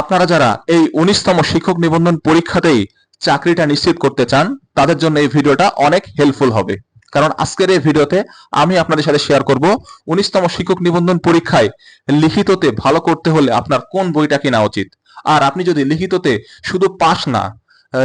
আপনারা যারা এই উনিশতম শিক্ষক নিবন্ধন পরীক্ষাতেই চাকরিটা নিশ্চিত করতে চান, তাদের জন্য এই ভিডিওটা অনেক হেল্পফুল হবে। কারণ আজকের এই ভিডিওতে আমি আপনাদের সাথে শেয়ার করব উনিশতম শিক্ষক নিবন্ধন পরীক্ষায় লিখিততে ভালো করতে হলে আপনার কোন বইটা কেনা উচিত। আর আপনি যদি লিখিততে শুধু পাস না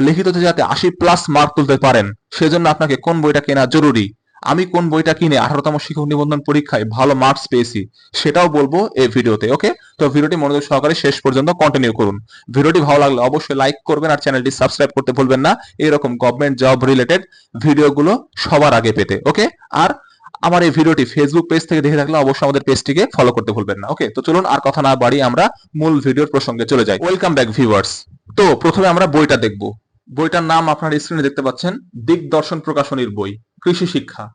লিখিততে যাতে আশি প্লাস মার্ক তুলতে পারেন, সেজন্য আপনাকে কোন বইটা কেনা জরুরি? আমি কোন বইটা কিনে আঠারোতম শিক্ষক নিবন্ধন পরীক্ষায় ভালো মার্কস পেয়েছি, সেটাও বলব এই ভিডিওতে ওকে তো ভিডিওটি মনোযোগ সহকারে শেষ পর্যন্ত কন্টিনিউ করুন। ভিডিওটি ভালো লাগলে অবশ্যই লাইক করবেন আর চ্যানেলটি সাবস্ক্রাইব করতে ভুলবেন না। এরকম গভর্নমেন্ট জব রিলেটেড ভিডিওগুলো সবার আগে পেতে ওকে আর আমার এই ভিডিওটি ফেসবুক পেজ থেকে দেখে থাকলে অবশ্যই আমাদের পেজটিকে ফলো করতে ভুলবেন না ওকে তো চলুন আর কথা না বাড়ি আমরা মূল ভিডিওর প্রসঙ্গে চলে যাই। ওয়েলকাম ব্যাক ভিউয়ার্স তো প্রথমে আমরা বইটা দেখব। বইটার নাম আপনার স্ক্রিনে দেখতে পাচ্ছেন, দিগদর্শন প্রকাশনীর বই। কৃষি শিক্ষা।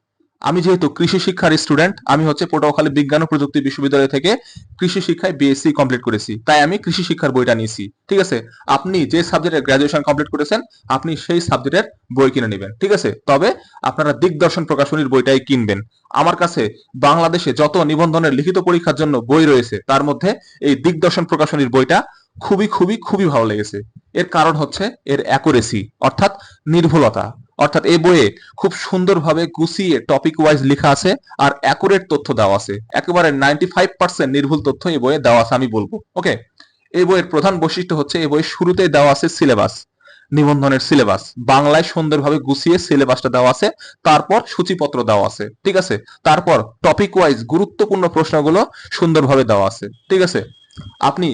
আমি যেহেতু কৃষি শিক্ষার স্টুডেন্ট আমি হচ্ছে পটুয়াখালী বিজ্ঞান ও প্রযুক্তি বিশ্ববিদ্যালয় থেকে কৃষি শিক্ষায় বিএসসি কমপ্লিট করেছি। তাই আমি কৃষি শিক্ষার বইটা নিয়েছি। ঠিক আছে? আপনি যে সাবজেক্টে গ্রাজুয়েশন কমপ্লিট করেছেন, আপনি সেই সাবজেক্টের বই কিনে নেবেন। ঠিক আছে? তবে আপনারা দিগদর্শন প্রকাশনীর বইটাই কিনবেন। আমার কাছে বাংলাদেশে যত নিবন্ধনের লিখিত পরীক্ষার জন্য বই রয়েছে, তার মধ্যে এই দিগদর্শন প্রকাশনীর বইটা খুবই খুবই খুবই ভালো লেগেছে। এর কারণ হচ্ছে এর অ্যাকুরেসি অর্থাৎ নির্ভুলতা। অর্থাৎ এই বইয়ে খুব সুন্দরভাবে গুছিয়ে টপিক ওয়াইজ লেখা আছে আর অ্যাকুরেট তথ্য দেওয়া আছে। একেবারে নাইনটি ফাইভ পার্সেন্ট নির্ভুল তথ্য এই বইয়ে দেওয়া আছে আমি বলব ওকে এই বইয়ের প্রধান বৈশিষ্ট্য হচ্ছে এই বইয়ের শুরুতেই দেওয়া আছে সিলেবাস নিবন্ধনের সিলেবাস বাংলায় সুন্দরভাবে গুছিয়ে সিলেবাসটা দেওয়া আছে, তারপর সূচিপত্র দেওয়া আছে, ঠিক আছে? তারপর টপিক ওয়াইজ গুরুত্বপূর্ণ প্রশ্নগুলো সুন্দরভাবে দেওয়া আছে, ঠিক আছে? আপনি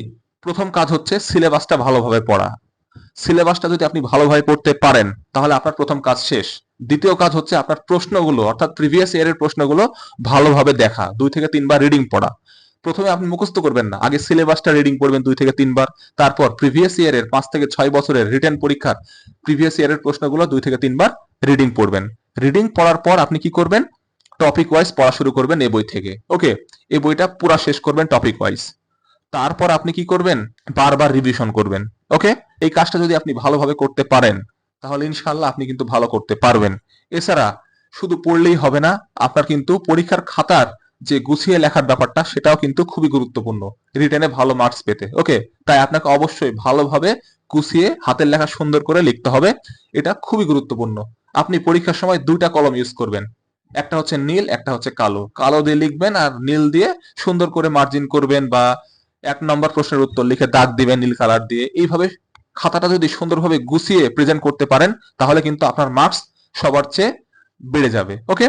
প্রথম কাজ হচ্ছে সিলেবাসটা ভালোভাবে পড়া। সিলেবাসটা যদি আপনি ভালোভাবে পড়তে পারেন, তাহলে আপনার প্রথম কাজ শেষ। দ্বিতীয় কাজ হচ্ছে আপনার প্রশ্নগুলো, অর্থাৎ প্রিভিয়াস ইয়ারের প্রশ্নগুলো ভালোভাবে দেখা, দুই থেকে তিনবার রিডিং পড়া। প্রথমে আপনি মুখস্থ করবেন না, আগে সিলেবাসটা রিডিং পড়বেন দুই থেকে তিনবার, তারপর প্রিভিয়াস ইয়ারের পাঁচ থেকে ছয় বছরের রিটেন পরীক্ষার প্রিভিয়াস ইয়ারের প্রশ্নগুলো দুই থেকে তিনবার রিডিং পড়বেন। রিডিং পড়ার পর আপনি কি করবেন? টপিক ওয়াইজ পড়া শুরু করবেন এই বই থেকে। ওকে এই বইটা পুরা শেষ করবেন টপিক ওয়াইজ তারপর আপনি কি করবেন? বারবার রিভিশন করবেন। ওকে এই কাজটা যদি আপনি ভালোভাবে করতে পারেন, তাহলে ইনশাল্লাহ আপনি কিন্তু ভালো করতে পারবেন। এছাড়া শুধু পড়লেই হবে না, আপনার কিন্তু পরীক্ষার খাতার যে গুছিয়ে লেখার ব্যাপারটা, সেটাও কিন্তু খুবই গুরুত্বপূর্ণ। রিটেনে ভালো মার্কস পেতে। ওকে তাই আপনাকে অবশ্যই ভালোভাবে গুছিয়ে হাতের লেখা সুন্দর করে লিখতে হবে। এটা খুবই গুরুত্বপূর্ণ। আপনি পরীক্ষার সময় দুইটা কলম ইউজ করবেন। একটা হচ্ছে নীল, একটা হচ্ছে কালো। কালো দিয়ে লিখবেন আর নীল দিয়ে সুন্দর করে মার্জিন করবেন বা এক নম্বর প্রশ্নের উত্তর লিখে দাগ দিবেন নীল কালার দিয়ে। এইভাবে খাতাটা যদি সুন্দরভাবে গুছিয়ে প্রেজেন্ট করতে পারেন, তাহলে কিন্তু আপনার মার্কস সবার চেয়ে বেড়ে যাবে। ওকে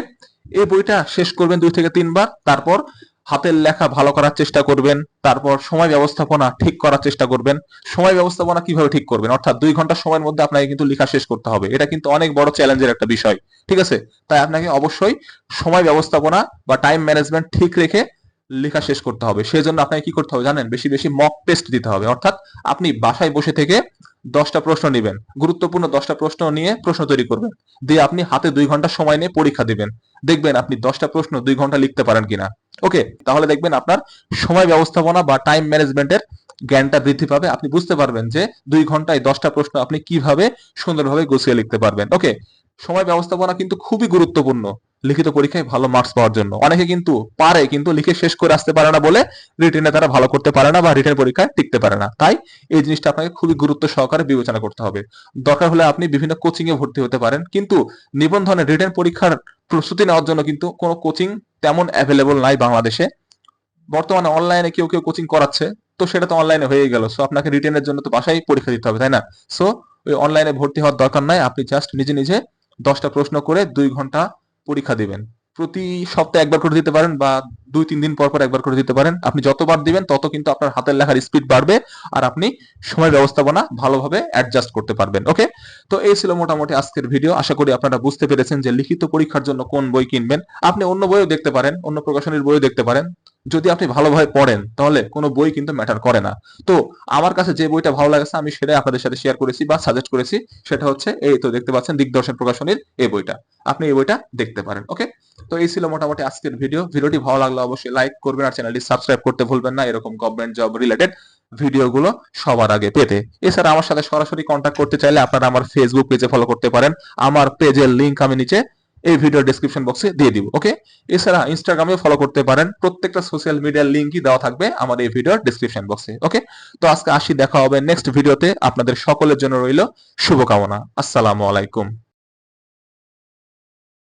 এই বইটা শেষ করবেন দুই থেকে তিনবার। তারপর হাতের লেখা ভালো করার চেষ্টা করবেন। তারপর সময় ব্যবস্থাপনা ঠিক করার চেষ্টা করবেন। সময় ব্যবস্থাপনা কীভাবে ঠিক করবেন? অর্থাৎ দুই ঘণ্টা সময়ের মধ্যে আপনাকে কিন্তু লেখা শেষ করতে হবে। এটা কিন্তু অনেক বড় চ্যালেঞ্জের একটা বিষয়। ঠিক আছে? তাই আপনাকে অবশ্যই সময় ব্যবস্থাপনা বা টাইম ম্যানেজমেন্ট ঠিক রেখে লেখা শেষ করতে হবে। সেই জন্য আপনাকে কি করতে হবে জানেন? বেশি বেশি মক টেস্ট দিতে হবে। অর্থাৎ আপনি বাসায় বসে থেকে দশটা প্রশ্ন নেবেন। গুরুত্বপূর্ণ দশটা প্রশ্ন নিয়ে প্রশ্ন তৈরি করবেন। দিয়ে আপনি হাতে দুই ঘণ্টা সময় নিয়ে পরীক্ষা দিবেন। দেখবেন আপনি দশটা প্রশ্ন দুই ঘণ্টা লিখতে পারেন কিনা। ওকে? তাহলে দেখবেন আপনার সময় ব্যবস্থাপনা বা টাইম ম্যানেজমেন্টের জ্ঞানটা বৃদ্ধি পাবে। আপনি বুঝতে পারবেন যে দুই ঘন্টায় দশটা প্রশ্ন আপনি কীভাবে সুন্দরভাবে গুছিয়ে লিখতে পারবেন। ওকে? সময় ব্যবস্থাপনা কিন্তু খুবই গুরুত্বপূর্ণ। লিখিত পরীক্ষায় ভালো মার্কস পাওয়ার জন্য। অনেকে কিন্তু পারে, কিন্তু লিখে শেষ করে আসতে পারে না বলে রিটেনে তারা ভালো করতে পারে না বা রিটেন পরীক্ষায় টিকতে পারে না। তাই এই জিনিসটা আপনাকে খুবই গুরুত্ব সহকারে বিবেচনা করতে হবে। দরকার হলে আপনি বিভিন্ন কোচিং এ ভর্তি হতে পারেন, কিন্তু নিবন্ধনের রিটেন পরীক্ষার প্রস্তুতি নেওয়ার জন্য কিন্তু কোনো কোচিং তেমন অ্যাভেলেবল নাই বাংলাদেশে। বর্তমানে অনলাইনে কেউ কেউ কোচিং করাচ্ছে, তো সেটা তো অনলাইনে হয়ে গেল। সো আপনাকে রিটেনের জন্য তো বাসায় পরীক্ষা দিতে হবে, তাই না? সো ওই অনলাইনে ভর্তি হওয়ার দরকার নাই। আপনি জাস্ট নিজে নিজে দশটা প্রশ্ন করে দুই ঘণ্টা পরীক্ষা দিবেন। প্রতি সপ্তাহে একবার করে দিতে পারেন বা দুই, তিন দিন পর পর একবার করে দিতে পারেন। আপনি যতবার দিবেন, তত কিন্তু আপনার হাতের লেখার স্পিড বাড়বে আর আপনি সময় ব্যবস্থাপনা ভালোভাবে অ্যাডজাস্ট করতে পারবেন ওকে তো এই ছিল মোটামুটি আজকের ভিডিও আশা করি আপনারা বুঝতে পেরেছেন যে লিখিত পরীক্ষার জন্য কোন বই কিনবেন। আপনি অন্য বইও দেখতে পারেন, অন্য প্রকাশনীর বইও দেখতে পারেন। যদি আপনি ভালোভাবে পড়েন, তাহলে কোনো বই কিন্তু ম্যাটার করে না। তো আমার কাছে যে বইটা ভালো লাগছে, আমি সেটাই আপনাদের সাথে শেয়ার করেছি বা সাজেস্ট করেছি। সেটা হচ্ছে, এই তো দেখতে পাচ্ছেন, দিগদর্শন প্রকাশনীর এই বইটা। আপনি এই বইটা দেখতে পারেন ওকে তো এই ছিল মোটামুটি আজকের ভিডিও ভিডিওটি ভালো লাগলে অবশ্যই লাইক করবেন আর চ্যানেলটি সাবস্ক্রাইব করতে ভুলবেন না। এরকম গভর্নমেন্ট জব রিলেটেড ভিডিওগুলো সবার আগে পেতে। এছাড়া আমার সাথে সরাসরি কন্ট্যাক্ট করতে চাইলে আপনারা আমার ফেসবুক পেজে ফলো করতে পারেন। আমার পেজের লিংক আমি নিচে এই ভিডিও ডেসক্রিপশন বক্সে দিয়ে দিব ওকে এছাড়া ইনস্টাগ্রামে ফলো করতে পারেন। প্রত্যেকটা সোশ্যাল মিডিয়ার লিঙ্কই দেওয়া থাকবে আমার এই ভিডিওর ডেসক্রিপশন বক্সে ওকে তো আজকে আসি, দেখা হবে নেক্সট ভিডিওতে আপনাদের সকলের জন্য রইল শুভকামনা। আসসালামু আলাইকুম।